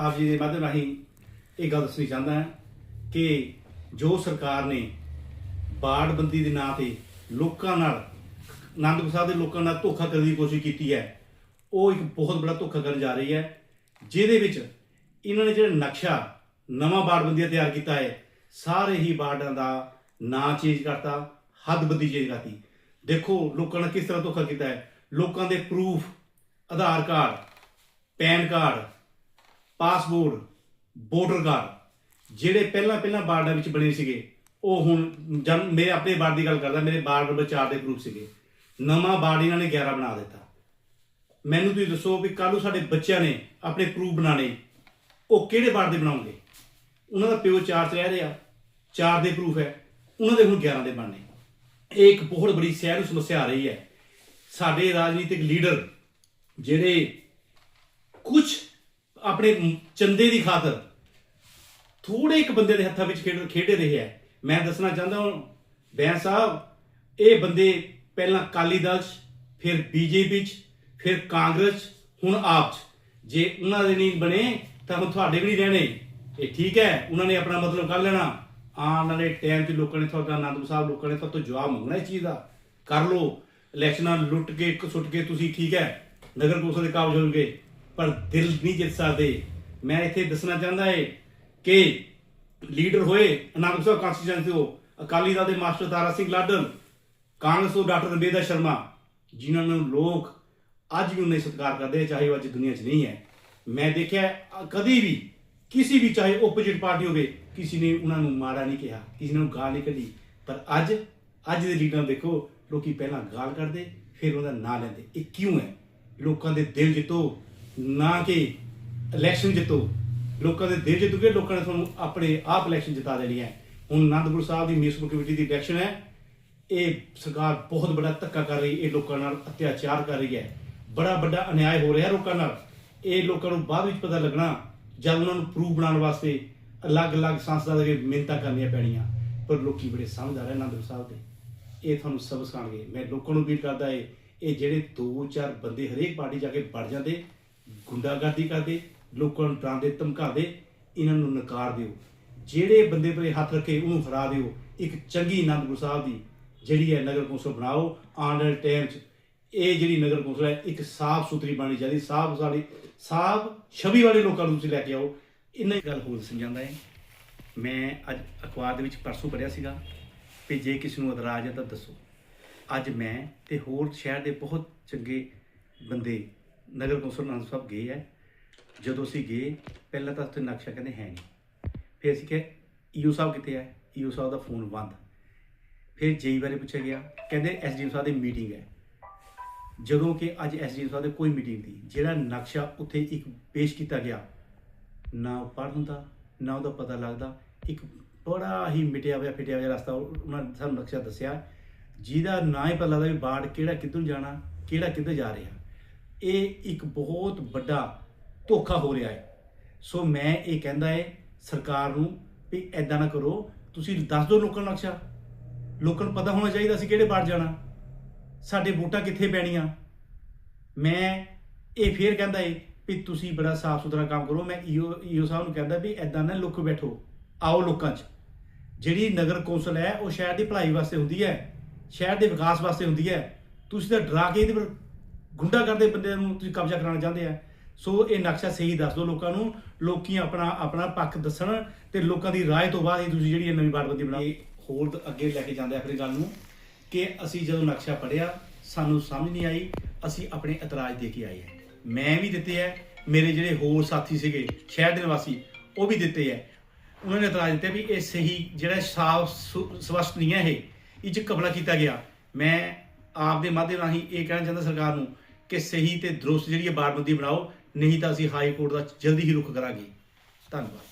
ਆਪ ਜੀ ਦੇ ਮਾਧਿਅਮ ਰਾਹੀਂ ਇਹ ਗੱਲ ਦੱਸਣੀ ਚਾਹੁੰਦਾ ਹਾਂ ਕਿ ਜੋ ਸਰਕਾਰ ਨੇ ਬਾੜਬੰਦੀ ਦੇ ਨਾਂ ਤੇ ਲੋਕਾਂ ਨਾਲ, ਆਨੰਦਪੁਰ ਸਾਹਿਬ ਦੇ ਲੋਕਾਂ ਨਾਲ ਧੋਖਾ ਕਰਨ ਦੀ ਕੋਸ਼ਿਸ਼ ਕੀਤੀ ਹੈ, ਉਹ ਇੱਕ ਬਹੁਤ ਬੜਾ ਧੋਖਾ ਕਰਨ ਜਾ ਰਹੀ ਹੈ, ਜਿਹਦੇ ਵਿੱਚ ਇਹਨਾਂ ਨੇ ਜਿਹੜਾ ਨਕਸ਼ਾ ਨਵਾਂ ਬਾੜਬੰਦੀ ਦਾ ਤਿਆਰ ਕੀਤਾ ਹੈ, ਸਾਰੇ ਹੀ ਬਾਰਡਾਂ ਦਾ ਨਾਂ ਚੇਂਜ ਕਰਤਾ, ਹੱਦਬੰਦੀ ਚੇਂਜ ਕਰਤੀ। ਦੇਖੋ ਲੋਕਾਂ ਨਾਲ ਕਿਸ ਤਰ੍ਹਾਂ ਧੋਖਾ ਕੀਤਾ ਹੈ, ਲੋਕਾਂ ਦੇ proof Aadhaar card, PAN card passport voter card ਜਿਹੜੇ ਪਹਿਲਾਂ ਪਹਿਲਾਂ ਬਾਰਡਾਂ ਵਿੱਚ ਬਣੇ ਸੀਗੇ, ਉਹ ਹੁਣ ਜਨ ਮੇਰੇ ਆਪਣੇ ਬਾਰਡ ਦੀ ਗੱਲ ਕਰਦਾ, ਮੇਰੇ ਬਾਰਡ ਨੰਬਰ 4 ਦੇ ਪ੍ਰੂਫ ਸੀਗੇ। ਨਵਾਂ ਬਾਰਡ ਇਹਨਾਂ ਨੇ 11 ਬਣਾ ਦਿੱਤਾ। ਮੈਨੂੰ ਤੁਸੀਂ ਦੱਸੋ ਵੀ ਕੱਲ੍ਹ ਨੂੰ ਸਾਡੇ ਬੱਚਿਆਂ ਨੇ ਆਪਣੇ ਪ੍ਰੂਫ ਬਣਾਣੇ ਉਹ ਕਿਹੜੇ ਬਾਰਡ ਦੇ ਬਣਾਉਣਗੇ? ਉਹਨਾਂ ਦਾ ਪਿਓ 4 ਚ ਰਹਿ ਰਿਹਾ 4 ਦੇ ਪ੍ਰੂਫ ਹੈ, ਉਹਨਾਂ ਦੇ ਹੁਣ 11 ਦੇ ਬਣਨੇ। ਇਹ ਇੱਕ ਬਹੁਤ ਬੜੀ ਸ਼ਹਿਰ ਨੂੰ ਸਮੱਸਿਆ ਆ ਰਹੀ ਹੈ। ਸਾਡੇ ਰਾਜਨੀਤਿਕ ਲੀਡਰ ਜਿਹੜੇ ਕੁਝ ਆਪਣੇ ਚੰਦੇ ਦੀ ਖਾਤਰ ਥੋੜੇ ਇੱਕ ਬੰਦੇ ਦੇ ਹੱਥਾਂ ਵਿੱਚ ਖੇਡ ਖੇਡੇ ਰਹੇ ਹੈ। ਮੈਂ ਦੱਸਣਾ ਚਾਹੁੰਦਾ ਹਾਂ ਬੈਂਸ ਸਾਹਿਬ ਇਹ ਬੰਦੇ ਪਹਿਲਾਂ ਅਕਾਲੀ ਦਲ 'ਚ ਫਿਰ ਬੀਜੇਪੀ 'ਚ ਫਿਰ ਕਾਂਗਰਸ 'ਚ, ਹੁਣ ਆਪ 'ਚ। ਜੇ ਉਹਨਾਂ ਦੇ ਨਹੀਂ ਬਣੇ ਤਾਂ ਹੁਣ ਤੁਹਾਡੇ ਵੀ ਨਹੀਂ ਰਹਿਣੇ। ਇਹ ਠੀਕ ਹੈ ਉਹਨਾਂ ਨੇ ਆਪਣਾ ਮਤਲਬ ਕਰ ਲੈਣਾ। ਆਉਣ ਵਾਲੇ ਟਾਈਮ 'ਚ ਲੋਕਾਂ ਨੇ ਤੁਹਾਡਾ ਆਨੰਦਪੁਰ ਸਾਹਿਬ ਲੋਕਾਂ ਨੇ ਤੁਹਾਡੇ ਤੋਂ ਜਵਾਬ ਮੰਗਣਾ ਇਸ ਚੀਜ਼ ਦਾ। ਕਰ ਲਓ ਇਲੈਕਸ਼ਨਾਂ ਲੁੱਟ ਕੇ ਇੱਕ ਸੁੱਟ ਕੇ ਤੁਸੀਂ ਠੀਕ ਹੈ ਨਗਰ ਕੌਂਸਲ ਦੇ ਕਾਬਜ ਹੋਣਗੇ। ਪਰ ਦਿਲ ਨਹੀਂ ਜਿੱਤ ਸਕਦੇ। ਮੈਂ ਇੱਥੇ ਦੱਸਣਾ ਚਾਹੁੰਦਾ ਹੈ ਕਿ ਲੀਡਰ ਹੋਏ ਅਨੰਦਪੁਰ ਸਾਹਿਬ ਕਾਂਸਟੀਚੁਐਂਸੀ ਤੋਂ ਅਕਾਲੀ ਦਲ ਦੇ ਮਾਸਟਰ ਤਾਰਾ ਸਿੰਘ ਲਾਡਨ ਕਾਂਗਰਸ ਤੋਂ ਡਾਕਟਰ ਰਬੇਦਾ ਸ਼ਰਮਾ ਜਿਨ੍ਹਾਂ ਨੂੰ ਲੋਕ ਅੱਜ ਵੀ ਉਹਨਾਂ ਦਾ ਸਤਿਕਾਰ ਕਰਦੇ ਚਾਹੇ ਉਹ ਅੱਜ ਦੁਨੀਆ 'ਚ ਨਹੀਂ ਹੈ। ਮੈਂ ਦੇਖਿਆ ਅ, ਕਦੀ ਵੀ ਕਿਸੇ ਵੀ ਚਾਹੇ ਓਪੋਜੀਟ ਪਾਰਟੀ ਹੋਵੇ ਕਿਸੇ ਨੇ ਉਹਨਾਂ ਨੂੰ ਮਾੜਾ ਨਹੀਂ ਕਿਹਾ ਕਿਸੇ ਨੇ ਉਹਨੂੰ ਗਾਲ ਨਹੀਂ ਕੱਢੀ। ਪਰ ਅੱਜ ਅੱਜ ਦੇ ਲੀਡਰਾਂ ਦੇਖੋ ਲੋਕੀ ਪਹਿਲਾਂ ਗਾਲ ਕੱਢਦੇ ਫਿਰ ਉਹਦਾ ਨਾਂ ਲੈਂਦੇ। ਇਹ ਕਿਉਂ ਹੈ? ਲੋਕਾਂ ਦੇ ਦਿਲ ਜਿੱਤੋ। ਨਾ ਕਿ ਇਲੈਕਸ਼ਨ ਜਿੱਤੋ। ਲੋਕਾਂ ਦੇ ਦਿਲ ਜਿੱਤੂਗੇ ਲੋਕਾਂ ਨੇ ਤੁਹਾਨੂੰ ਆਪਣੇ ਆਪ ਇਲੈਕਸ਼ਨ ਜਿਤਾ ਦੇਣੀ ਹੈ। ਹੁਣ ਅਨੰਦਪੁਰ ਸਾਹਿਬ ਦੀ ਮਿਊਨਿਸਪਲ ਕਮੇਟੀ ਦੀ ਇਲੈਕਸ਼ਨ ਹੈ। ਇਹ ਸਰਕਾਰ ਬਹੁਤ ਵੱਡਾ ਧੱਕਾ ਕਰ ਰਹੀ, ਇਹ ਲੋਕਾਂ ਨਾਲ ਅਤਿਆਚਾਰ ਕਰ ਰਹੀ ਹੈ। ਬੜਾ ਵੱਡਾ ਅਨਿਆਏ ਹੋ ਰਿਹਾ ਲੋਕਾਂ ਨਾਲ। ਇਹ ਲੋਕਾਂ ਨੂੰ ਬਾਅਦ ਵਿੱਚ ਪਤਾ ਲੱਗਣਾ, ਜਦ ਉਹਨਾਂ ਨੂੰ ਪ੍ਰੂਫ ਬਣਾਉਣ ਵਾਸਤੇ ਅਲੱਗ-ਅਲੱਗ ਸੰਸਥਾ ਦੇ ਮਿਹਨਤਾਂ ਕਰਨੀਆਂ ਪੈਣੀਆਂ। ਪਰ ਲੋਕੀ ਬੜੇ ਸਮਝਦਾਰ ਹੈ ਆਨੰਦਪੁਰ ਸਾਹਿਬ ਦੇ। ਇਹ ਤੁਹਾਨੂੰ ਸਬਕ ਸਿਖਾਉਣਗੇ। ਮੈਂ ਲੋਕਾਂ ਨੂੰ ਅਪੀਲ ਕਰਦਾ ਏ, ਇਹ ਜਿਹੜੇ ਦੋ ਚਾਰ ਬੰਦੇ ਹਰੇਕ ਪਾਰਟੀ ਜਾ ਕੇ ਵੜ ਜਾਂਦੇ ਗੁੰਡਾਗਰਦੀ ਕਰਦੇ, ਲੋਕਾਂ ਨੂੰ ਡਰਾਉਂਦੇ, ਧਮਕਾਉਂਦੇ, ਇਹਨਾਂ ਨੂੰ ਨਕਾਰ ਦਿਓ। ਜਿਹੜੇ ਬੰਦੇ ਪਰ ਹੱਥ ਰੱਖੇ, ਉਹਨੂੰ ਹਰਾ ਦਿਓ। ਇੱਕ ਚੰਗੀ ਅਨੰਦਪੁਰ ਸਾਹਿਬ ਦੀ ਜਿਹੜੀ ਹੈ ਨਗਰ ਕੌਂਸਲ ਬਣਾਓ, ਆਉਣ ਵਾਲੇ ਟਾਈਮ 'ਚ ਇਹ ਜਿਹੜੀ ਨਗਰ ਕੌਂਸਲ ਹੈ, ਇੱਕ ਸਾਫ਼ ਸੁਥਰੀ ਬਣਨੀ ਚਾਹੀਦੀ, ਸਾਫ਼ ਸਾਡੀ, ਸਾਫ਼ ਛਵੀ ਵਾਲੇ ਲੋਕਾਂ ਨੂੰ ਤੁਸੀਂ ਲੈ ਕੇ ਆਓ। ਇੰਨਾ ਹੀ ਗੱਲ ਹੋਰ ਸਮਝਾਉਂਦਾ ਹੈ। ਮੈਂ ਅੱਜ ਅਖਬਾਰ ਦੇ ਵਿੱਚ ਪਰਸੋਂ ਪੜ੍ਹਿਆ ਸੀਗਾ ਵੀ ਜੇ ਕਿਸੇ ਨੂੰ ਇਤਰਾਜ਼ ਹੈ ਤਾਂ ਦੱਸੋ। ਅੱਜ ਮੈਂ ਤੇ ਹੋਰ ਸ਼ਹਿਰ ਦੇ ਬਹੁਤ ਚੰਗੇ ਬੰਦੇ ਨਗਰ ਕੌਂਸਲ ਆਨੰਦ ਸਾਹਿਬ ਗਏ ਹੈ। ਜਦੋਂ ਅਸੀਂ ਗਏ, ਪਹਿਲਾਂ ਤਾਂ ਉੱਥੇ ਨਕਸ਼ਾ ਕਹਿੰਦੇ ਹੈ ਨਹੀਂ। ਫਿਰ ਅਸੀਂ ਕਿਹਾ ਈਓ ਸਾਹਿਬ ਕਿੱਥੇ ਹੈ? ਈਓ ਸਾਹਿਬ ਦਾ ਫੋਨ ਬੰਦ। ਫਿਰ ਜੇਈ ਬਾਰੇ ਪੁੱਛਿਆ ਗਿਆ। ਕਹਿੰਦੇ ਐਸਡੀਐਮ ਸਾਹਿਬ ਦੀ ਮੀਟਿੰਗ ਹੈ। ਜਦੋਂ ਕਿ ਅੱਜ ਐਸਡੀਐਮ ਸਾਹਿਬ ਦੇ ਕੋਈ ਮੀਟਿੰਗ ਨਹੀਂ। ਜਿਹੜਾ ਨਕਸ਼ਾ ਉੱਥੇ ਇੱਕ ਪੇਸ਼ ਕੀਤਾ ਗਿਆ, ਨਾ ਉਹ ਪੜ੍ਹ ਹੁੰਦਾ, ਨਾ ਉਹਦਾ ਪਤਾ ਲੱਗਦਾ। ਇੱਕ ਬੜਾ ਹੀ ਮਿਟਿਆ ਹੋਇਆ, ਫਿਟਿਆ ਹੋਇਆ ਰਸਤਾ ਉਹਨਾਂ ਨੇ ਸਾਨੂੰ ਨਕਸ਼ਾ ਦੱਸਿਆ। ਜਿਹਦਾ ਨਾ ਹੀ ਪਤਾ ਲੱਗਦਾ ਵੀ ਬਾੜ ਕਿਹੜਾ ਕਿੱਧਰ ਜਾਣਾ, ਕਿਹੜਾ ਕਿੱਧਰ ਜਾ ਰਿਹਾ। ਇਹ ਇੱਕ ਬਹੁਤ ਵੱਡਾ ਧੋਖਾ ਹੋ ਰਿਹਾ ਹੈ। ਸੋ ਮੈਂ ਇਹ ਕਹਿੰਦਾ ਹੈ, ਸਰਕਾਰ ਨੂੰ ਵੀ ਐਦਾਂ ਨਾ ਕਰੋ। ਤੁਸੀਂ ਦੱਸ ਦਿਓ ਲੋਕਾਂ ਨੂੰ ਨਕਸ਼ਾ। ਲੋਕਾਂ ਨੂੰ ਪਤਾ ਹੋਣਾ ਚਾਹੀਦਾ ਸੀ ਕਿਹੜੇ ਬਾੜ ਜਾਣਾ। ਸਾਡੇ ਵੋਟਾਂ ਕਿੱਥੇ ਪੈਣੀਆਂ? ਮੈਂ ਇਹ ਫੇਰ ਕਹਿੰਦਾ ਏ ਵੀ ਤੁਸੀਂ ਬੜਾ ਸਾਫ਼ ਸੁਥਰਾ ਕੰਮ ਕਰੋ। ਮੈਂ ਈਓ ਈਓ ਸਾਹਿਬ ਨੂੰ ਕਹਿੰਦਾ ਵੀ ਐਦਾਂ ਨਾ ਲੁੱਕ ਬੈਠੋ। ਆਓ ਲੋਕਾਂ 'ਚ। ਜਿਹੜੀ ਨਗਰ ਕੌਂਸਲ ਹੈ, ਉਹ ਸ਼ਹਿਰ ਦੀ ਭਲਾਈ ਵਾਸਤੇ ਹੁੰਦੀ ਹੈ, ਸ਼ਹਿਰ ਦੇ ਵਿਕਾਸ ਵਾਸਤੇ ਹੁੰਦੀ ਹੈ। ਤੁਸੀਂ ਤਾਂ ਡਰਾ ਕੇ ਇਹਦੇ ਪਰ ਗੁੰਡਾ ਕਰਦੇ ਬੰਦੇ ਨੂੰ ਤੁਸੀਂ ਕਬਜ਼ਾ ਕਰਾਉਣਾ ਚਾਹੁੰਦੇ ਆ। ਸੋ ਇਹ ਨਕਸ਼ਾ ਸਹੀ ਦੱਸ ਦਿਓ ਲੋਕਾਂ ਨੂੰ, ਲੋਕੀ ਆਪਣਾ ਆਪਣਾ ਪੱਖ ਦੱਸਣ ਤੇ ਲੋਕਾਂ ਦੀ ਰਾਏ ਤੋਂ ਬਾਅਦ ਹੀ ਤੁਸੀਂ ਜਿਹੜੀ ਇਹ ਨਵੀਂ ਬਾੜਬੰਦੀ ਬਣਾ ਹੋਰ ਅੱਗੇ ਲੈ ਕੇ ਜਾਂਦੇ ਆ ਗੱਲ ਨੂੰ ਕਿ ਅਸੀਂ ਜਦੋਂ ਨਕਸ਼ਾ ਪੜਿਆ ਸਾਨੂੰ ਸਮਝ ਨਹੀਂ ਆਈ, ਅਸੀਂ ਆਪਣੇ ਇਤਰਾਜ਼ ਦੇ ਕੇ ਆਏ ਹਾਂ ਮੈਂ ਵੀ ਦਿੱਤੇ ਹੈ ਮੇਰੇ ਜਿਹੜੇ ਹੋਰ ਸਾਥੀ ਸੀਗੇ, ਸ਼ਹਿਰ ਦੇ ਨਿਵਾਸੀ, ਉਹ ਵੀ ਦਿੱਤੇ ਹੈ ਉਹਨਾਂ ਨੇ ਇਤਰਾਜ਼ ਦਿੱਤੇ ਵੀ ਇਹ ਸਹੀ, ਜਿਹੜਾ ਸਾਫ਼ ਸਪਸ਼ਟ ਨਹੀਂ ਹੈ ਇਹ ਇਹ 'ਚ ਕਬਲਾ ਕੀਤਾ ਗਿਆ। ਮੈਂ ਆਪ ਦੇ ਮਾਧਿਅਮ ਰਾਹੀਂ ਇਹ ਕਹਿਣਾ ਚਾਹੁੰਦਾ ਸਰਕਾਰ ਨੂੰ ਕਿ ਸਹੀ ਤੇ ਦਰੁਸਤ ਜਿਹੜੀ ਇਹ ਬਾਰਬੰਦੀ ਬਣਾਓ, ਨਹੀਂ ਤਾਂ ਅਸੀਂ ਹਾਈ ਕੋਰਟ ਦਾ ਜਲਦੀ ਹੀ ਰੁਖ ਕਰਾਂਗੇ। ਧੰਨਵਾਦ।